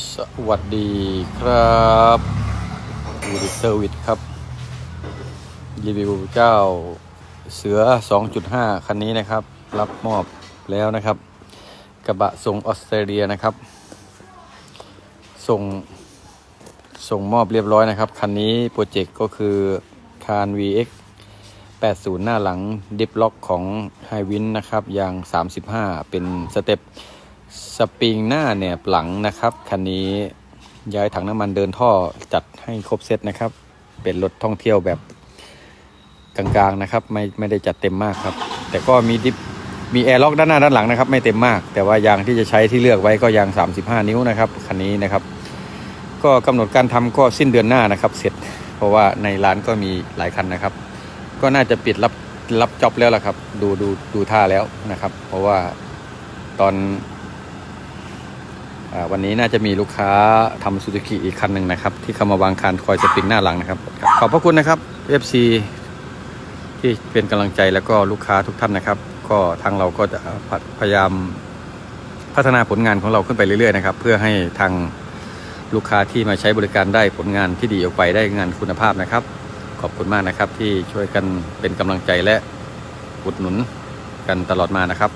สวัสดีครับวูดเซอร์วิสครับ รีวิวเจ้าเสือ 2.5 คันนี้นะครับ รับมอบแล้วนะครับ กระบะส่งออสเตรเลียนะครับ ส่ง ส่งมอบเรียบร้อยนะครับ คันนี้โปรเจกต์ก็คือคาน VX 80 หน้าหลังดิฟล็อกของ h i w i n นะครับยาง 35 เป็นสเต็ป สปริงหน้าเนี่ยหลังนะครับคันนี้ย้ายถังน้ำมันเดินท่อจัดให้ครบเซตนะครับ เป็นรถท่องเที่ยวแบบกลางๆนะครับ ไม่ไม่ได้จัดเต็มมากครับ แต่ก็มีดิฟมีแอร์ล็อกด้านหน้าด้านหลังนะครับ ไม่เต็มมาก แต่ว่ายางที่จะใช้ที่เลือกไว้ก็ยาง 35 นิ้วนะครับคันนี้นะครับ ก็กำหนดการทำก็สิ้นเดือนหน้านะครับ เสร็จ เพราะว่าในร้านก็มีหลายคันนะครับ ก็น่าจะปิดรับรับจ็อบแล้วล่ะครับ ดูดูดูท่าแล้วนะครับ เพราะว่าตอน วันนี้น่าจะมีลูกค้าทำซูซูกิอีกคันหนึ่งนะครับ ที่เข้ามาวางคานคอยสปริงหน้าหลังนะครับ ขอบพระคุณนะครับ FC ที่เป็นกำลังใจแล้วก็ลูกค้าทุกท่านนะครับ ก็ทางเราก็จะพยายามพัฒนาผลงานของเราขึ้นไปเรื่อยๆนะครับ เพื่อให้ทางลูกค้าที่มาใช้บริการได้ผลงานที่ดีออกไปได้งานคุณภาพนะครับ ขอบคุณมากนะครับที่ช่วยกันเป็นกำลังใจและอุดหนุนกันตลอดมานะครับ